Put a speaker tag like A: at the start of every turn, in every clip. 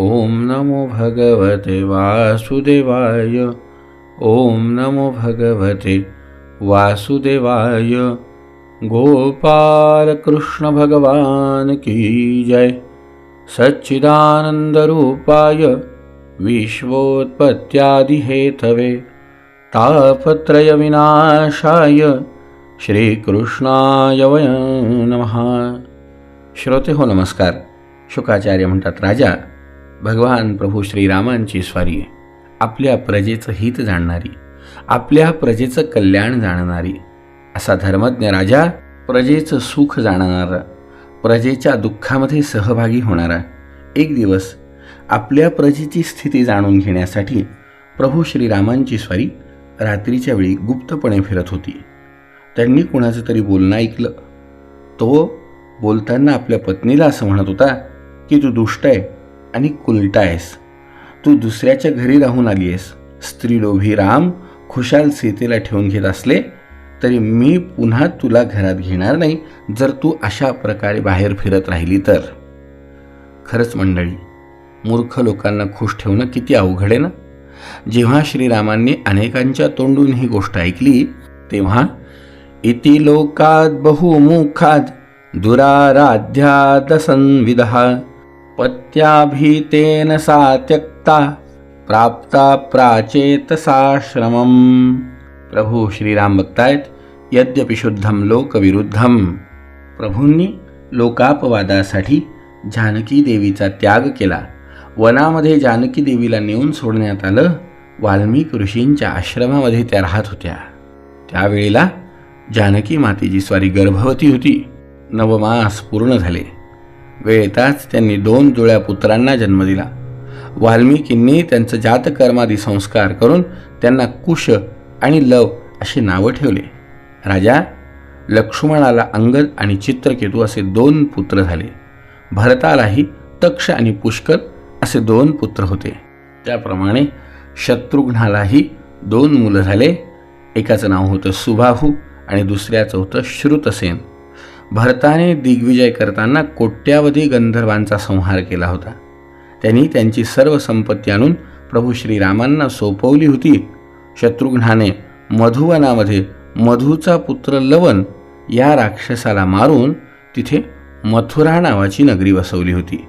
A: ॐ नमो भगवते वासुदेवाय। ॐ नमो भगवते वासुदेवाय। गोपाल कृष्ण भगवान की जय। सच्चिदानंदरूपाय विश्वोत्पत्त्यादिहेतवे। तापत्रयविनाशाय श्रीकृष्णाय वयं नमः। श्रोते हो नमस्कार। शुकाचार्य म्हणतात राजा भगवान प्रभू श्रीरामांची स्वारी आपल्या प्रजेचं हित जाणणारी आपल्या प्रजेचं कल्याण जाणणारी असा धर्मज्ञ राजा प्रजेचं सुख जाणणारा प्रजेच्या दुःखामध्ये सहभागी होणारा एक दिवस आपल्या प्रजेची स्थिती जाणून घेण्यासाठी प्रभू श्रीरामांची स्वारी रात्रीच्या वेळी गुप्तपणे फिरत होती. त्यांनी कुणाचं तरी बोलणं ऐकलं. तो बोलताना आपल्या पत्नीला असं म्हणत होता की तू दुष्ट आहे. आणि कुलटा आहेस. तू दुसऱ्याच्या घरी राहून आली आहेस. स्त्रीलोभी राम खुशाल सीतेला ठेवून घेत असले तरी मी पुन्हा तुला घरात घेणार नाही जर तू अशा प्रकारे बाहेर फिरत राहिली तर. खरंच मंडळी मूर्ख लोकांना खुश ठेवणं किती अवघड आहे ना? जेव्हा श्रीरामांनी अनेकांच्या तोंडून ही गोष्ट ऐकली तेव्हा इति लोकात बहुमुखात दुराराध्यादसंविदः पत्याभीतेन सा त्यक्ता प्राप्ता प्राचेतसाश्रमम प्रभू श्रीराम बघतायत यद्यपि शुद्धम लोकविरुद्धम प्रभूंनी लोकापवादासाठी जानकी देवीचा त्याग केला. वनामध्ये जानकी देवीला नेऊन सोडण्यात आलं वाल्मिक ऋषींच्या आश्रमामध्ये त्या राहत होत्या. त्यावेळेला जानकी मातेची स्वारी गर्भवती होती. नवमास पूर्ण झाले. वेळ येताच त्यांनी दोन जुळ्या पुत्रांना जन्म दिला. वाल्मिकींनी त्यांचं जातकर्मादी संस्कार करून त्यांना कुश आणि लव अशी नावं ठेवले. राजा लक्ष्मणाला अंगद आणि चित्रकेतू असे दोन पुत्र झाले. भरतालाही तक्ष आणि पुष्कर असे दोन पुत्र होते. त्याप्रमाणे शत्रुघ्नालाही दोन मुलं झाले. एकाचं नाव होतं सुबाहू आणि दुसऱ्याचं होतं श्रुतसेन. भरताने दिग्विजय करताना कोट्यावधी गंधर्वांचा संहार केला होता. त्यांनी त्यांची सर्व संपत्ती आणून प्रभू श्रीरामांना सोपवली होती. शत्रुघ्नाने मधुवनामध्ये मधूचा पुत्र लवन या राक्षसाला मारून तिथे मथुरा नावाची नगरी वसवली होती.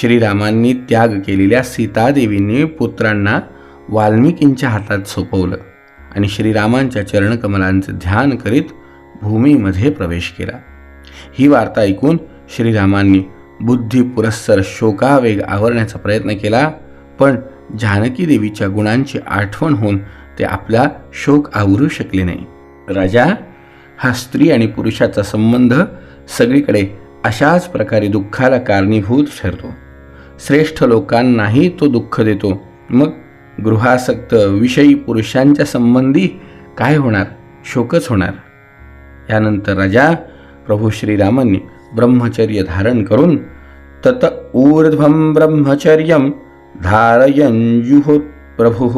A: श्रीरामांनी त्याग केलेल्या सीतादेवींनी पुत्रांना वाल्मिकींच्या हातात सोपवलं आणि श्रीरामांच्या चरणकमलांचे ध्यान करीत भूमीमध्ये प्रवेश केला. ही वार्ता ऐकून श्रीरामांनी बुद्धी पुरस्सर शोकावेग आवरण्याचा प्रयत्न केला पण जानकी देवीच्या गुणांची आठवण होऊन ते आपला शोक आवरू शकले नाही. राजा हा स्त्री आणि पुरुषाचा संबंध सगळीकडे अशाच प्रकारे दुःखाला कारणीभूत ठरतो. श्रेष्ठ लोकांनाही तो दुःख देतो. मग गृहासक्त विषयी पुरुषांच्या संबंधी काय होणार? शोकच होणार. यानंतर राजा प्रभू श्रीरामांनी ब्रह्मचर्य धारण करून तत ऊर्ध्वं ब्रह्मचर्यं धारयञ्जुः प्रभुः।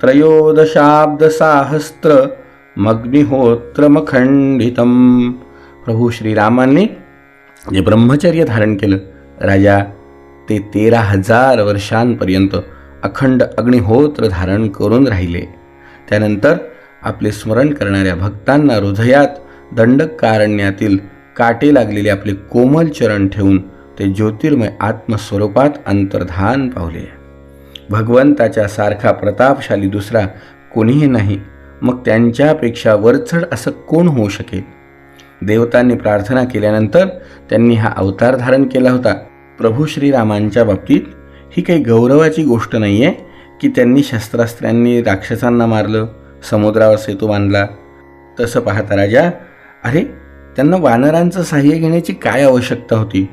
A: त्रयोदशाब्दसाहस्त्रमग्निहोत्रमखंडितं प्रभू श्रीरामांनी जे ब्रह्मचर्य धारण केलं राजा ते तेरा हजार वर्षांपर्यंत अखंड अग्निहोत्र धारण करून राहिले. त्यानंतर आपले स्मरण करणाऱ्या भक्तांना हृदयात दंडकारण्यातील काटे लागलेले आपले कोमल चरण ठेवून ते ज्योतिर्मय आत्मस्वरूपात अंतर्धान पावले. भगवंताच्या सारखा प्रतापशाली दुसरा कोणीही नाही. मग त्यांच्यापेक्षा वरचढ असं कोण होऊ शकेल? देवतांनी प्रार्थना केल्यानंतर त्यांनी हा अवतार धारण केला होता. प्रभू श्रीरामांच्या बाबतीत ही काही गौरवाची गोष्ट नाही आहे की त्यांनी शस्त्रास्त्रांनी राक्षसांना मारलं समुद्रावर सेतू बांधला. तसं पाहता राजा अरे त्यांना वानरांचं सहाय्य घेण्याची काय आवश्यकता होती?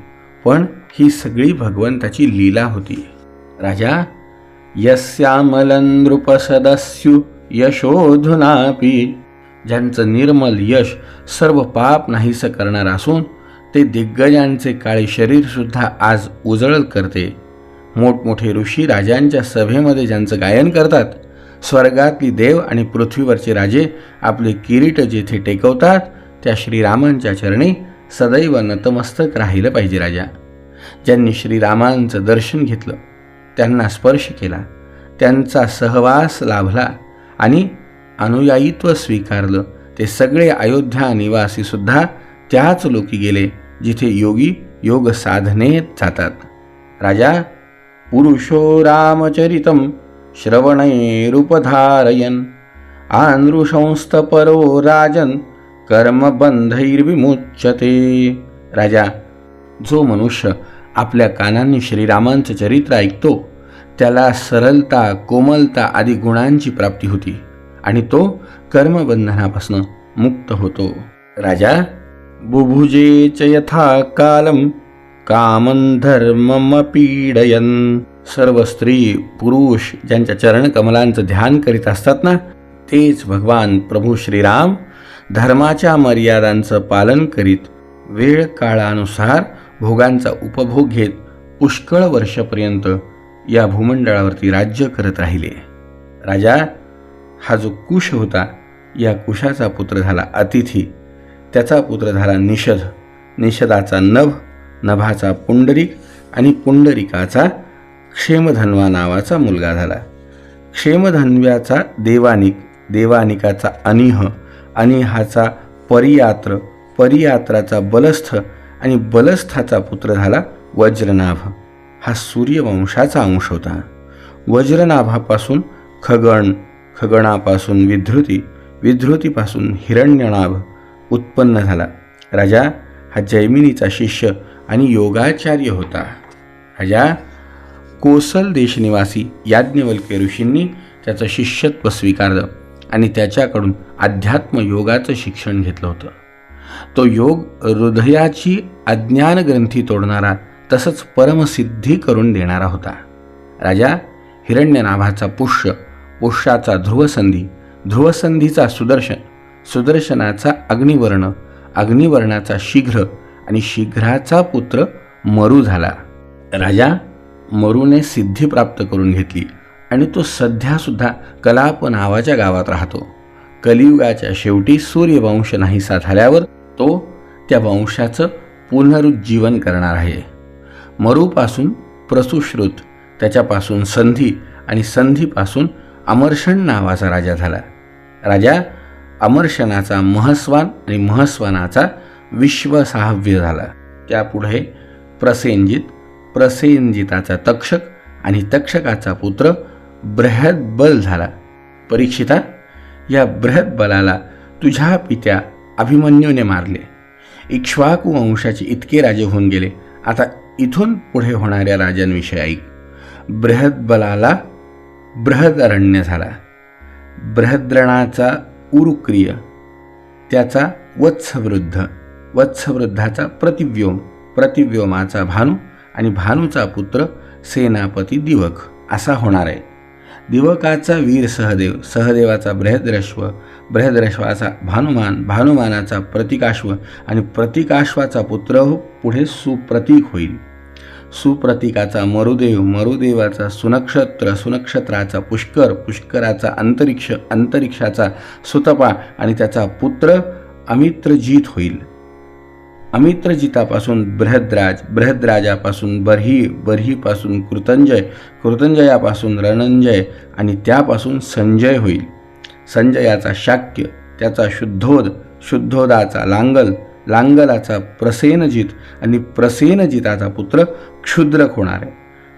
A: पण ही सगळी भगवंताची लीला होती. राजा यस्यामलनृपसदस्यु यशोधुनापी ज्यांचं निर्मल यश सर्व पाप नाहीसं करणार असून ते दिग्गजांचे काळे शरीरसुद्धा आज उजळल करते. मोठमोठे ऋषी राजांच्या सभेमध्ये ज्यांचं गायन करतात स्वर्गातली देव आणि पृथ्वीवरचे राजे आपले किरीट जेथे टेकवतात त्या श्रीरामांच्या चरणी सदैव नतमस्तक राहिलं पाहिजे राजा. ज्यांनी श्रीरामांचं दर्शन घेतलं त्यांना स्पर्श केला त्यांचा सहवास लाभला आणि अनुयायित्व स्वीकारलं ते सगळे अयोध्या निवासीसुद्धा त्याच लोकी गेले जिथे योगी योग साधनेत जातात. राजा पुरुषो रामचरितं श्रवणैरुपधारयन आनृशंस्तपरो राजन कर्मबंधैर्विमुच्यते. राजा जो मनुष्य आपल्या कानांनी श्रीरामांचं चरित्र ऐकतो त्याला सरलता कोमलता आदी गुणांची प्राप्ती होती आणि तो कर्मबंधनापासून मुक्त होतो. राजा बुभुजेच यथा कालम कामन धर्ममपीडयन. सर्व स्त्री पुरुष ज्यांच्या चरणकमलांचं ध्यान करीत असतात ना तेच भगवान प्रभू श्रीराम धर्माच्या मर्यादांचं पालन करीत वेळ काळानुसार भोगांचा उपभोग घेत पुष्कळ वर्षपर्यंत या भूमंडळावरती राज्य करत राहिले. राजा हा जो कुश होता या कुशाचा पुत्र झाला अतिथी. त्याचा पुत्र झाला निषध निषदाचा नभ नभाचा पुंडरिक आणि पुंडरिकाचा क्षेमधन्वा नावाचा मुलगा झाला. क्षेमधन्व्याचा देवानिक देवानिकाचा अनिह आणि हाचा परियात्र परियात्राचा बलस्थ आणि बलस्थाचा पुत्र झाला वज्रनाभ. हा सूर्यवंशाचा अंश होता. वज्रनाभापासून खगण खगणापासून विधृती विधृतीपासून हिरण्यनाभ उत्पन्न झाला. राजा हा जैमिनीचा शिष्य आणि योगाचार्य होता. राजा कोसल देशनिवासी याज्ञवल्के ऋषींनी त्याचं शिष्यत्व स्वीकारलं. आणि त्याच्याकडून अध्यात्म योगाचं शिक्षण घेतलं होतं. तो योग हृदयाची अज्ञान ग्रंथी तोडणारा तसंच परमसिद्धी करून देणारा होता. राजा हिरण्यनाभाचा पुष्य पुष्याचा ध्रुवसंधी ध्रुवसंधीचा सुदर्शन सुदर्शनाचा अग्निवर्ण अग्निवर्णाचा शीघ्र आणि शीघ्राचा पुत्र मरू झाला. राजा मरूने सिद्धी प्राप्त करून घेतली. आणि तो सध्यासुद्धा कलाप नावाच्या गावात राहतो. कलियुगाच्या शेवटी सूर्यवंश नाहीसा झाल्यावर तो त्या वंशाचं पुनरुज्जीवन करणार आहे. मरूपासून प्रसुश्रुत त्याच्यापासून संधी आणि संधीपासून अमर्षण नावाचा राजा झाला. राजा अमर्षणाचा महस्वान आणि महस्वानाचा विश्वसाहव्य झाला. त्यापुढे प्रसेनजित प्रसेनजिताचा तक्षक आणि तक्षकाचा पुत्र बृहदबल झाला. परीक्षिता या बृहदबलाला तुझ्या पित्या अभिमन्यूने मारले. इक्ष्वाकू वंशाचे इतके राजे होऊन गेले. आता इथून पुढे होणाऱ्या राजांविषयी ऐक बृहदबलाला बृहदरण्य झाला. बृहद्रणाचा उरुक्रिय त्याचा वत्सवृद्ध वत्सवृद्धाचा प्रतिव्योम प्रतिव्योमाचा भानू आणि भानूचा पुत्र सेनापती दिवक असा होणार आहे. दिवकाचा वीर सहदेव सहदेवाचा बृहद्रश्व बृहद्रश्वाचा भानुमान भानुमानाचा प्रतिकाश्व आणि प्रतिकाश्वाचा पुत्र पुढे सुप्रतीक होईल. सुप्रतीकाचा मरुदेव मरुदेवाचा सुनक्षत्र सुनक्षत्राचा पुष्कर पुष्कराचा अंतरिक्ष अंतरिक्षाचा सुतपा आणि त्याचा पुत्र अमित्रजीत होईल. अमित्रजितापासून बृहद्राज बृहद्राजापासून बर्ही बर्हीपासून कृतंजय कृतंजयापासून रणंजय आणि त्यापासून संजय होईल. संजयाचा शाक्य त्याचा शुद्धोद शुद्धोदाचा लांगल लांगलाचा प्रसेनजित आणि प्रसेनजिताचा पुत्र क्षुद्रक होणार आहे.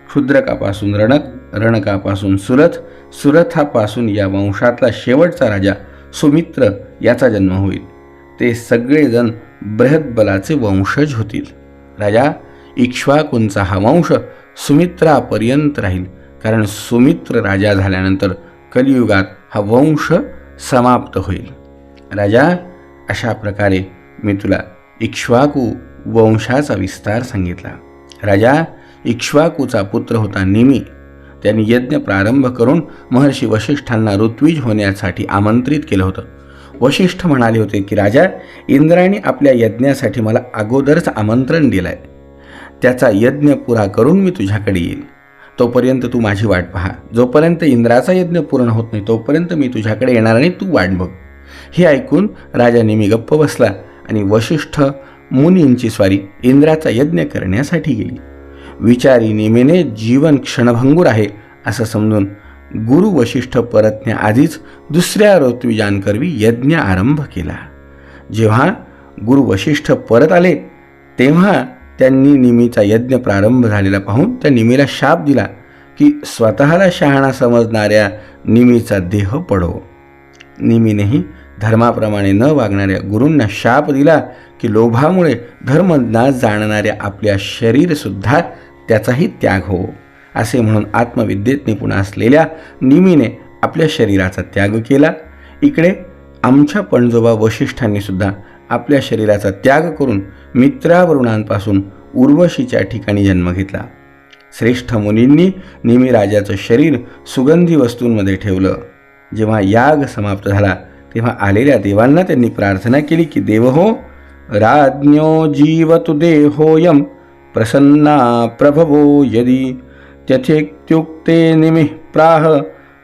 A: क्षुद्रकापासून रणक रणकापासून सुरथ सुरथापासून या वंशातला शेवटचा राजा सुमित्र याचा जन्म होईल. ते सगळेजण बृहद्बलाचे वंशज होतील. राजा इक्ष्वाकूंचा हा वंश सुमित्रापर्यंत राहील. कारण सुमित्र राजा झाल्यानंतर कलियुगात हा वंश समाप्त होईल. राजा अशा प्रकारे मी तुला इक्ष्वाकू वंशाचा विस्तार सांगितला. राजा इक्ष्वाकूचा पुत्र होता निमी. त्यांनी यज्ञ प्रारंभ करून महर्षी वशिष्ठांना ऋत्विज होण्यासाठी आमंत्रित केलं होतं. वशिष्ठ म्हणाले होते की राजा इंद्राने आपल्या यज्ञासाठी मला अगोदरच आमंत्रण दिलं आहे त्याचा यज्ञ पुरा करून मी तुझ्याकडे येईल तोपर्यंत तू माझी वाट पहा. जोपर्यंत इंद्राचा यज्ञ पूर्ण होत नाही तोपर्यंत मी तुझ्याकडे येणार आणि तू वाट बघ. हे ऐकून राजा नेहमी गप्प बसला आणि वशिष्ठ मुनींची स्वारी इंद्राचा यज्ञ करण्यासाठी गेली. विचारी निमेने जीवन क्षणभंगूर आहे असं समजून गुरु वशिष्ठ परतण्याआधीच दुसऱ्या ऋत्विजांकरवी यज्ञ आरंभ केला. जेव्हा गुरु वशिष्ठ परत आले तेव्हा त्यांनी निमीचा यज्ञ प्रारंभ झालेला पाहून त्या निमीला शाप दिला की स्वतःला शहाणा समजणाऱ्या निमीचा देह पडो. निमीनेही धर्माप्रमाणे न वागणाऱ्या गुरूंना शाप दिला की लोभामुळे धर्म न जाणणाऱ्या आपल्या शरीरसुद्धा त्याचाही त्याग हो. असे म्हणून आत्मविद्येत निपुण असलेल्या निमीने आपल्या शरीराचा त्याग केला. इकडे आमच्या पणजोबा वशिष्ठांनी सुद्धा आपल्या शरीराचा त्याग करून मित्रावरुणांपासून उर्वशीच्या ठिकाणी जन्म घेतला. श्रेष्ठ मुनींनी नेहमी राजाचं शरीर सुगंधी वस्तूंमध्ये ठेवलं. जेव्हा याग समाप्त झाला तेव्हा आलेल्या देवांना त्यांनी प्रार्थना केली की देव हो राज्ञो जीवतु देहोयम प्रसन्ना प्रभवो यदी त्यथेत्युक्ते निमिः प्राह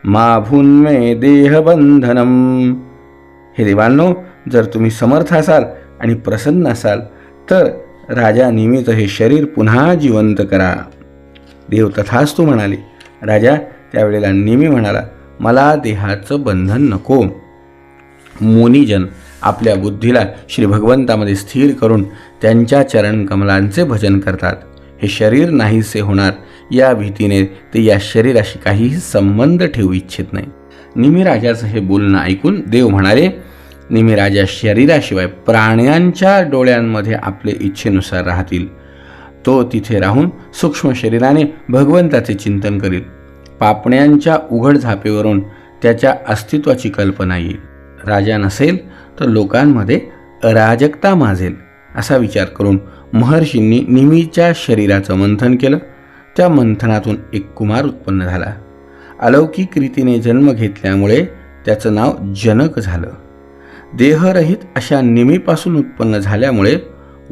A: मा भून्मे देहबंधनम हे देवांनो जर तुम्ही समर्थ असाल आणि प्रसन्न असाल तर राजा निमित्त हे शरीर पुन्हा जिवंत करा. देव तथास्तू म्हणाले राजा त्यावेळेला निमी म्हणाला मला देहाचं बंधन नको. मुनिजन आपल्या बुद्धीला श्री भगवंतामध्ये स्थिर करून त्यांच्या चरण कमलांचे भजन करतात. हे शरीर नाहीसे होणार या भीतीने ते या शरीराशी काहीही संबंध ठेवू इच्छित नाही. निमिराजाचं हे बोलणं ऐकून देव म्हणाले निमी राजा शरीराशिवाय प्राण्यांच्या डोळ्यांमध्ये आपले इच्छेनुसार राहतील. तो तिथे राहून सूक्ष्म शरीराने भगवंताचे चिंतन करील. पापण्यांच्या उघड झापेवरून त्याच्या अस्तित्वाची कल्पना येईल. राजा नसेल तर लोकांमध्ये अराजकता माजेल. असा विचार करून महर्षींनी निमीच्या शरीराचं मंथन केलं. त्या मंथनातून एक कुमार उत्पन्न झाला. अलौकिक रीतीने जन्म घेतल्यामुळे त्याचं नाव जनक झालं. देहरहित अशा निमीपासून उत्पन्न झाल्यामुळे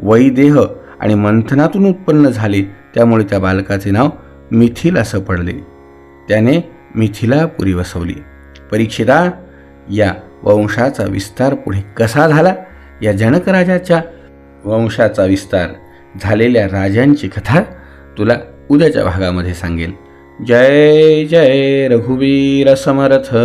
A: वैदेह आणि मंथनातून उत्पन्न झाले त्यामुळे त्या बालकाचे नाव मिथिल असं पडले. त्याने मिथिलापुरी वसवली. परीक्षिता या वंशाचा विस्तार पुढे कसा झाला? या जनक राजाच्या वंशाचा विस्तार झालेल्या राजांची कथा तुला उद्याच्या भागामध्ये सांगेल. जय जय रघुवीर समर्थ.